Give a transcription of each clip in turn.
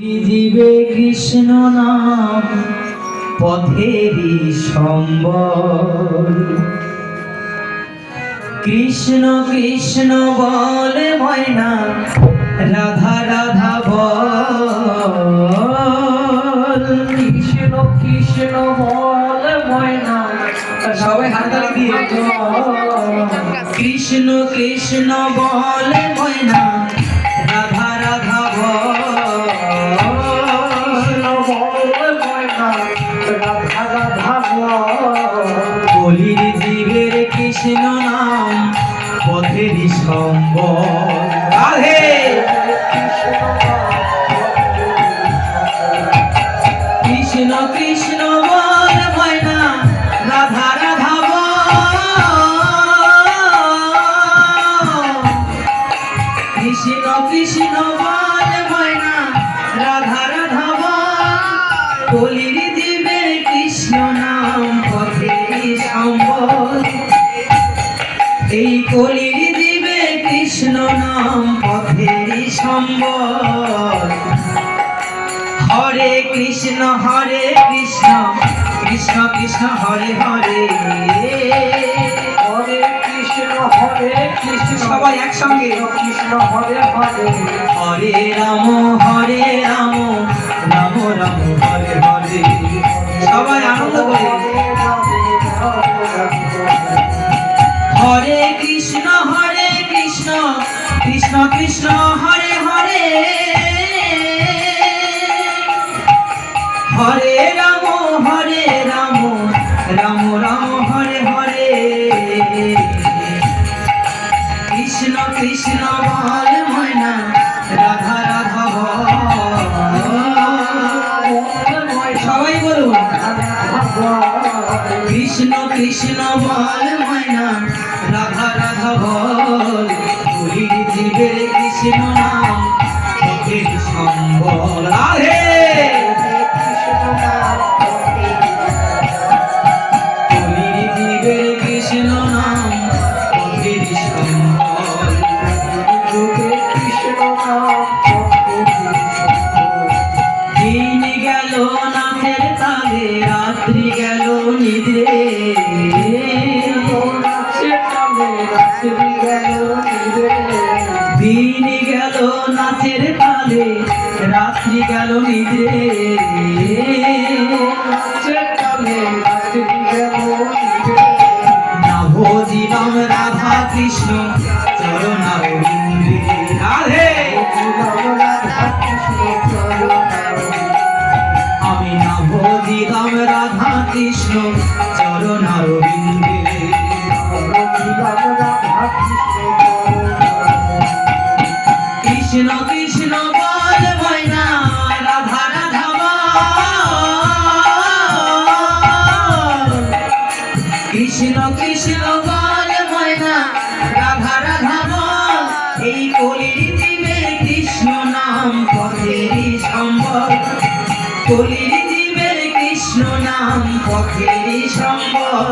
জীবে কৃষ্ণ নাম? পথেরই সম্বল। কৃষ্ণ কৃষ্ণ বলে ময়না রাধা রাধা বল। কৃষ্ণ কৃষ্ণ বলে ময়না সবাই হাততালি দিয়ে। কৃষ্ণ কৃষ্ণ বলে ময়না কৃষ্ণ হরে হরে হরে কৃষ্ণ হরে কৃষ্ণ। সবাই একসঙ্গে কৃষ্ণ, হরে হরে। হরে রাম হরে রাম রাম রাম, হরে হরে। সবাই আনন্দ করে। হরে কৃষ্ণ হরে কৃষ্ণ কৃষ্ণ কৃষ্ণ, হরে কৃষ্ণ সম্বল রাধে নভোজিনম রাধা কৃষ্ণ।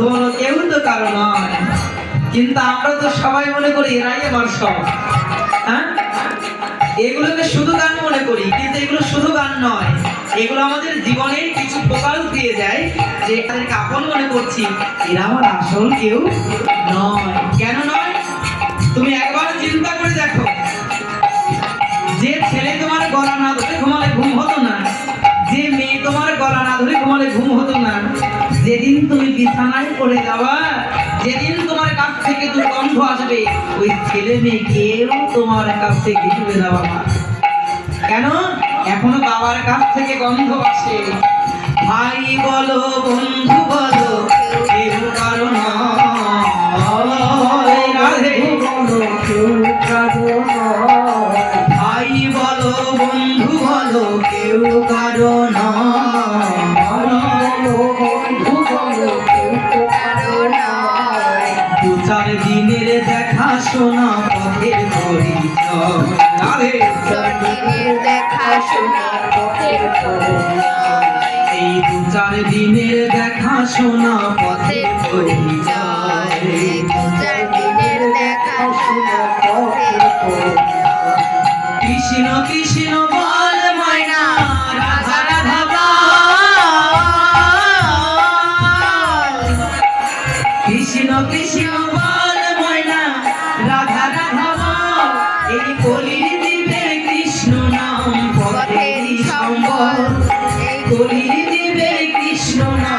বলো কেউ তো কারও নয়। কিন্তু আমরা তো সবাই মনে করি এরাই আমার সব। হ্যাঁ? এগুলোকে শুধু গান মনে করি, কিন্তু এগুলো শুধু গান নয়। এগুলো আমাদের জীবনের কিছু প্রকাশ দিয়ে যায় যে তাদেরকে আপন মনে করছি। এরা আমার আসল কেউ নয়। কেন নয়? তুমি একবার চিন্তা করে দেখো। তুমি বিছানায় পড়ে যাবা যেদিন তোমার কাছ থেকে দুর্গন্ধ আসবে, ওই ছেলে মেয়ে কেউ তোমার কাছ থেকে ঘুরে না কেন? এখনও বাবার কাছ থেকে গন্ধ আসে। ভাই বলো, বন্ধু বলো, কেউ কারও নয়। রাধে বলো কেউ কারও নয় ভাই বলো, বন্ধু বলো, কেউ কারও চার দিনের দেখা শোনা পথের পরিচয়। চার দিনের দেখা শোনা পথের এই দু চার দিনের দেখা শোনা পথের পরিচয়।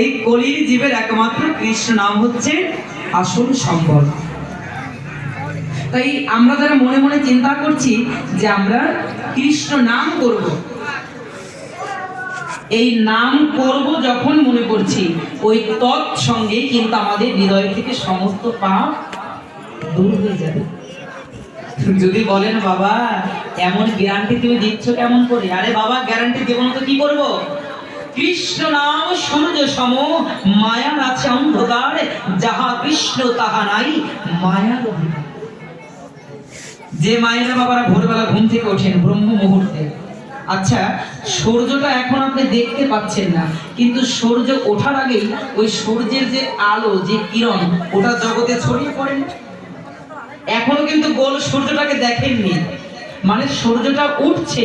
এই কলির জীবের একমাত্র কৃষ্ণ নাম হচ্ছে আসল সম্বল তাই আমরা যারা মনে মনে চিন্তা করছি যে আমরা কৃষ্ণ নাম করব, এই নাম করব যখন মনে করছি ওই তৎসঙ্গে কিন্তু আমাদের হৃদয় থেকে সমস্ত পাপ দূর হয়ে যাবে। যদি বলেন বাবা, এমন গ্যারান্টি তুমি দিচ্ছ কেমন করে? আরে বাবা গ্যারান্টি দেবো না তো কি করব? কৃষ্ণ নাম সূর্য সম মায়ার আছে অন্ধকার, যাহা কৃষ্ণ তাহা নাই মায়ার যে মায়েরা বাবারা ভোরবেলা ঘুম থেকে ওঠেন ব্রহ্ম মুহূর্তে। আচ্ছা সূর্যটা এখন আপনি দেখতে পাচ্ছেন না, কিন্তু সূর্য ওঠার আগেই ওই সূর্যের যে আলো, যে কিরণ, ওটা জগতে ছড়িয়ে পড়ে না? এখনও কিন্তু গোল সূর্যটাকে দেখেননি। মানে সূর্যটা উঠছে,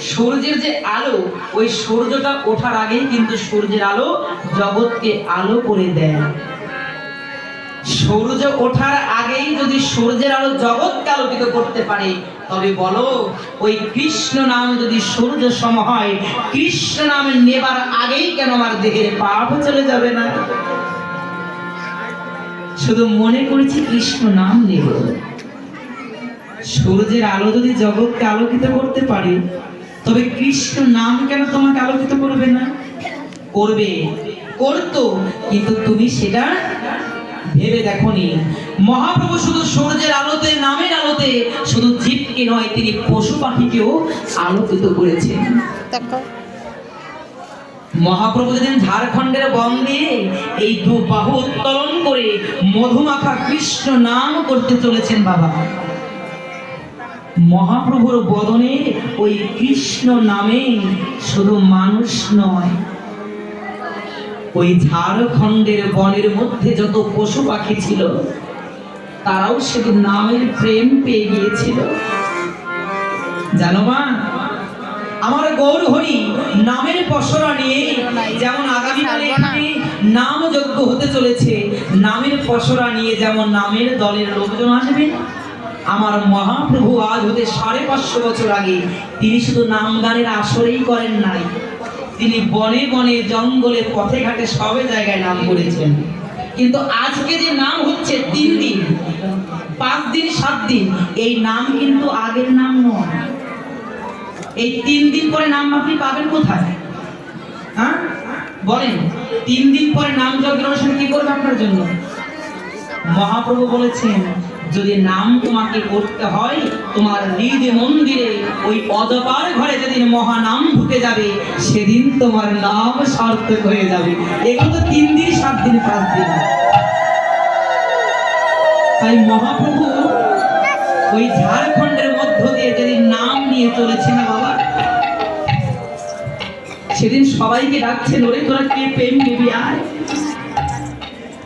সূর্যের যে আলো, ওই সূর্যটা ওঠার আগেই কিন্তু সূর্যের আলো জগৎকে আলো করে দেয়। সূর্য ওঠার আগেই যদি সূর্যের আলো জগৎকে আলোকিত করতে পারে, তবে বলো, ওই কৃষ্ণ নাম যদি সূর্য সম হয়, কৃষ্ণ নাম নেবার আগেই কেন আমার দেহের পাপ চলে যাবে না? শুধু মনে করেছি কৃষ্ণ নাম নেব সূর্যের আলো যদি জগৎকে আলোকিত করতে পারে, তবে কৃষ্ণ নাম কেন তোমাকে আলোকিত করবে না? করবে। করতো কিন্তু তুমি সেটা ভেবে দেখনি। মহাপ্রভু শুধু সূর্যের আলোতে, নামের আলোতে, শুধু জীবকে নয়, তিনি পশু পাখিকেও আলোকিত করেছেন। মহাপ্রভু যেদিন ঝাড়খণ্ডের বন দিয়ে এই দু বাহু উত্তোলন করে মধুমাখা কৃষ্ণ নাম করতে চলেছেন বাবা। মহাপ্রভুর বদনে ওই কৃষ্ণ নামে শুধু মানুষ নয়, ওই ঝাড়খণ্ডের বনের মধ্যে যত পশু পাখি ছিল, তারাও সেদিন নামের প্রেম পেয়ে গিয়েছিল। জানো মা আমার গৌর হরি নামের পসরা নিয়ে যেমন আগামীকালে নাম যজ্ঞ হতে চলেছে নামের পসরা নিয়ে যেমন নামের দলের লোকজন আসবেন আমার মহাপ্রভু আজ হতে সাড়ে পাঁচশো বছর আগে তিনি শুধু নাম গানের আসরেই করেন নাই তিনি বনে বনে জঙ্গলে পথে ঘাটে সবে জায়গায় নাম করেছেন। কিন্তু আজকে যে নাম হচ্ছে তিন দিন পাঁচ দিন সাত দিন এই নাম কিন্তু আগের নাম নয়। এই তিন দিন পরে নাম আপনি পাবেন কোথায়? হ্যাঁ? বলেন, তিন দিন পরে নাম যজ্ঞ অনুষ্ঠান কি করবে আপনার জন্য? মহাপ্রভু বলেছেন, যদি নাম তোমাকে করতে হয়, তোমার নিজ মন্দিরে ওই অজপার ঘরে যেদিন মহানাম ঢুকে যাবে, সেদিন তোমার নাম সার্থক হয়ে যাবে। এগুলো তো তিন দিন, সাত দিন, পাঁচ দিন। তাই মহাপ্রভু ওই ঝাড়খণ্ডের মধ্য দিয়ে যেদিন নাম নিয়ে চলেছেন বাবা, সেদিন সবাইকে ডাকছেন ওরে তোরা কে প্রেম নিবি, আয়।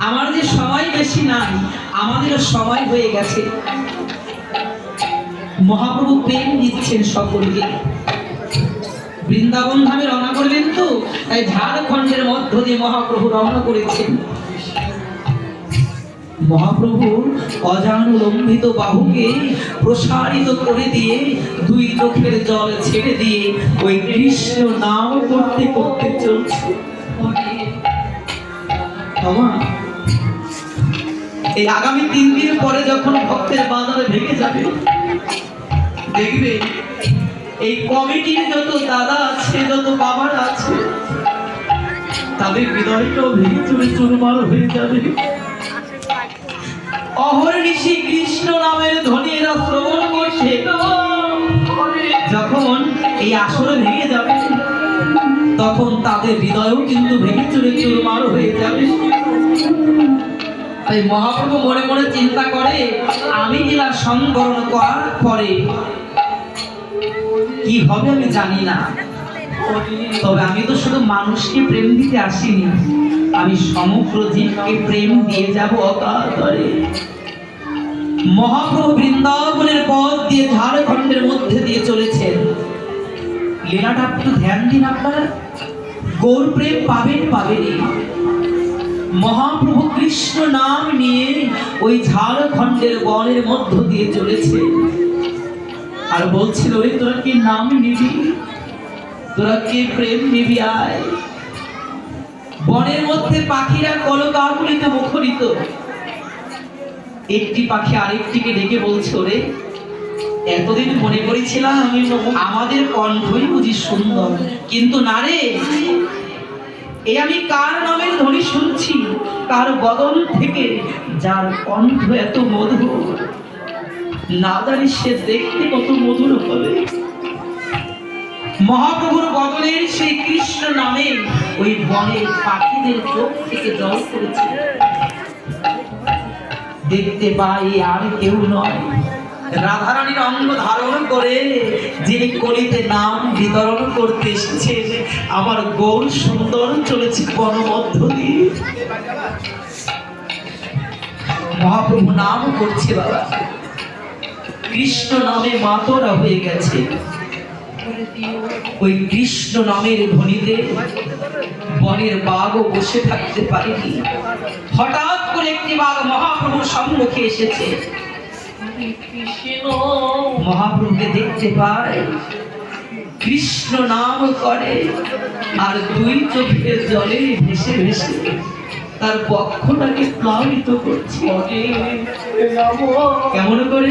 আমার যে সময় বেশি নাই আমাদেরও সময় হয়ে গেছে। মহাপ্রভু প্রেম দিচ্ছেন সকলকে। বৃন্দাবন ধামে রওনা করলেন তো, তাই ঝাড়খণ্ডের মধ্য দিয়ে মহাপ্রভু রওনা করেছেন। মহাপ্রভু অজানুলম্বিত বাহুকে প্রসারিত করে দিয়ে দুই চোখের জল ছেড়ে দিয়ে ওই কৃষ্ণ নাম করতে করতে চলছে। এই আগামী তিন দিন পরে যখন ভক্তের বাজারে ভেঙে যাবে, দেখবে এই কমিটির যত দাদা আছে, যত বাবার আছে, তাদের হৃদয়টাও ভেঙে চুরে চুরমার হয়ে যাবে। অহর্নিশি কৃষ্ণ নামের ধ্বনি এরা শ্রবণ করছে। যখন এই আসরে ভেঙে যাবে, তখন তাদের হৃদয়ও কিন্তু ভেঙে চুরে চুরমার হয়ে যাবে। তাই মহাপ্রভু মনে মনে চিন্তা করে, আমি লীলা সংবরণ করার পরে কি হবে আমি জানি না। তবে আমি তো শুধু মানুষকে প্রেম দিতে আসিনি, আমি সমগ্র জীবকে প্রেম দিয়ে যাব অকাতরে। মহাপ্রভু বৃন্দাবনের পথ দিয়ে ঝাড়খণ্ডের মধ্যে দিয়ে চলেছেন। লীলাটা একটু ধ্যান দিন আপনারা। গৌর প্রেম পাবেন মহাপ্রভু কৃষ্ণ নাম নিয়ে ওই ঝাড়খণ্ডের বনের মধ্য দিয়ে চলেছে। আর বলছিল, ওই তোরা কি নাম নিবি? তোরা কে প্রেম নিবি আয় বনের মধ্যে পাখিরা কলকাকুলিতে মুখরিত। একটি পাখি আরেকটিকে ডেকে বলছে, ওরে, এতদিন মনে করেছিলাম আমি আমাদের কণ্ঠই বুঝি সুন্দর। কিন্তু না রে এই আমি কার নামের ধ্বনি শুনছি? কার বদন থেকে যার কণ্ঠ এত মধুর? না জানি সে দেখতে কত মধুর হবে। মহাপ্রভুর বদনের সেই কৃষ্ণ নামে ওই বনের পাখিদের চোখ থেকে জল করেছে দেখতে পাই আর কেউ নয়। রাধারানীর অঙ্গ ধারণ করে যিনি কলিতে নাম বিতরণ করতে এসেছেন, আমার গৌর সুন্দর চলেছে বনমধ্য দিয়ে। মহাপ্রভু নাম করছে বাবা। কৃষ্ণ নামে মাতরা হয়ে গেছে। ওই কৃষ্ণ নামের ধ্বনিতে বনের বাঘও বসে থাকতে পারেনি। হঠাৎ করে একটি বাঘ মহাপ্রভুর সম্মুখে এসেছে। মহাপ্রভুকে দেখতে পায় কৃষ্ণ নাম করে আর দুই চোখের জলে ভেসে ভেসে তার বক্ষটাকে প্লাবিত করছে। কেমন করে?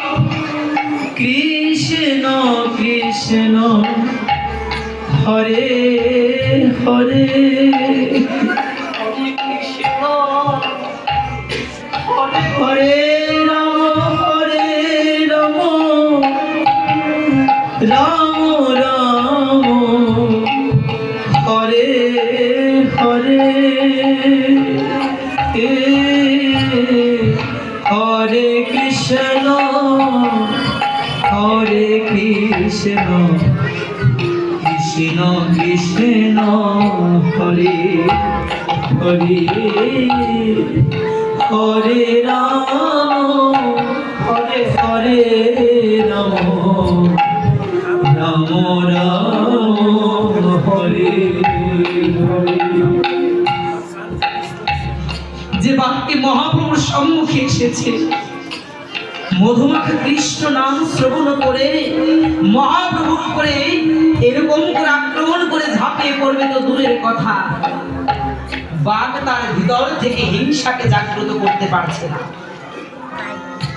কৃষ্ণ কৃষ্ণ হরে হরে। হরে হরে রাম, হরে হরে রাম। রাম রাম, হরে যে বাক্যে মহাপ্রভুর সম্মুখে এসেছে, মধুমাখা কৃষ্ণ নাম শ্রবণ করে মহাপ্রভুর করে এরকম করে আক্রমণ করে ঝাঁপিয়ে পড়বে তো দূরের কথা। বাঘ তার ভিতর থেকে হিংসাকে জাগ্রত করতে পারছে না।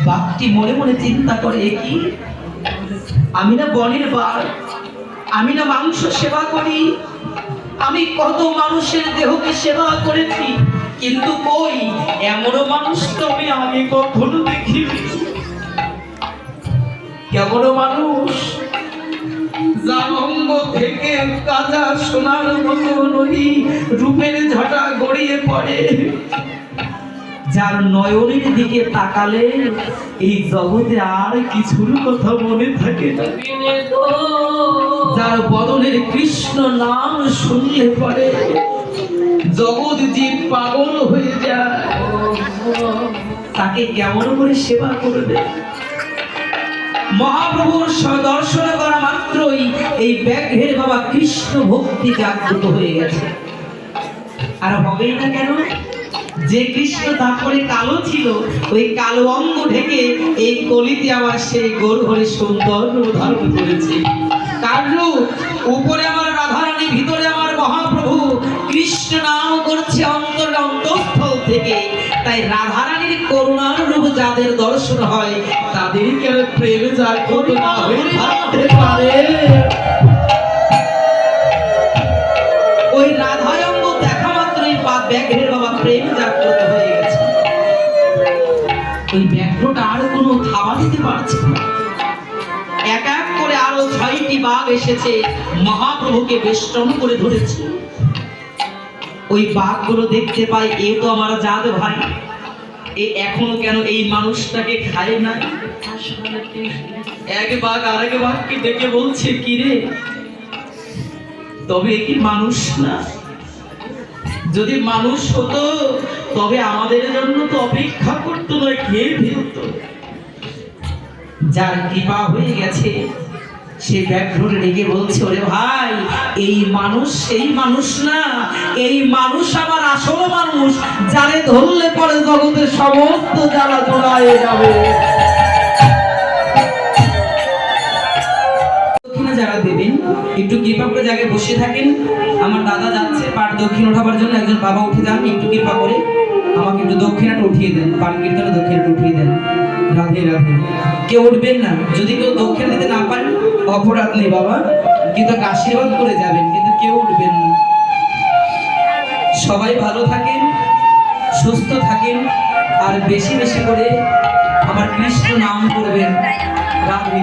বাঘটি মনে মনে চিন্তা করে কি? আমি না বনের বাঘ, আমি না মাংস সেবা করি, আমি কত মানুষের দেহকে সেবা করেছি, কিন্তু কই? এমনও মানুষ তো আমি কখনো দেখিনি। কেমন মানুষ অঙ্গ থেকে কাজা সোনার মতো নদী রূপের ঝাঁটা গড়িয়ে পড়ে। যার নয়নের দিকে তাকালে এই জগতে আর কিছুর কথা মনে থাকে যার বদনের কৃষ্ণ নাম শুনলে পরে জগৎ জীব পাগল হয়ে যায়। তাকে কেমন করে সেবা করবে? মহাপ্রভুর দর্শন করা মাত্রই এই ব্যাঘ্রের বাবা কৃষ্ণ ভক্তি জাগ্রত হয়ে গেছে। আর হবেই না কেন? যে কৃষ্ণ তারপরে কালো ছিল, ওই কালো অঙ্গ ঢেকে এই কলিতে আমার সেই গোর হরে সুন্দর ধারণ করেছে। কার উপরে আমার রাধারানী, ভিতরে আমার মহাপ্রভু কৃষ্ণ নাম করছে অন্তর অন্তঃস্থল থেকে। তাই রূপ যাদের দর্শন হয় তাদেরকে আর প্রেমে না হয়ে থাকতে পারে। ওই রাধায়ঙ্গ দেখা মাত্রই পা ব্যাঘ্রের বাবা প্রেম জাগ্রত হয়ে গেছে। ওই ব্যাঘ্রটা আর কোনো থাবা দিতে পারছে না। এক এক করে আরও ছয়টি বাঘ এসেছে মহাপ্রভুকে বেষ্টন করে ধরেছে। ওই বাঘগুলো দেখতে পাই এ তো আমার জাত ভাই। এ এখনও কেন এই মানুষটাকে খায় না? এক বাঘ আরেক বাঘকে ডেকে বলছে, কি রে? তবে কি মানুষ না? যদি মানুষ হতো, তবে আমাদের জন্য তো অপেক্ষা করতো নয় খেয়ে ফেলতো। যার কৃপা হয়ে গেছে সে ব্যাঘ্রটা রেগে বলছে, ওরে ভাই, এই মানুষ সেই মানুষ না, এই মানুষ আমার আসল মানুষ, যারে ধরলে পরে জগতের সমস্ত জ্বালা জোড়ায় যাবে। দেবেন, একটু কৃপা করে জায়গায় বসে থাকেন। আমার দাদা যাচ্ছে পাট দক্ষিণ ওঠাবার জন্য, একজন বাবা উঠে যান, একটু কৃপা করে। আমাকে একটু দক্ষিণাটা উঠিয়ে দেন, পাট কীর্তনে দক্ষিণাটা উঠিয়ে দেন। রাধে রাধে। কেউ উঠবেন না। যদি কেউ দক্ষিণ দিতে না পারেন অপরাধ নেই বাবা। কিন্তু আশীর্বাদ করে যাবেন, কিন্তু কেউ উঠবেন না। সবাই ভালো থাকেন, সুস্থ থাকেন, আর বেশি বেশি করে আমার কৃষ্ণ নাম করবেন। রাধে।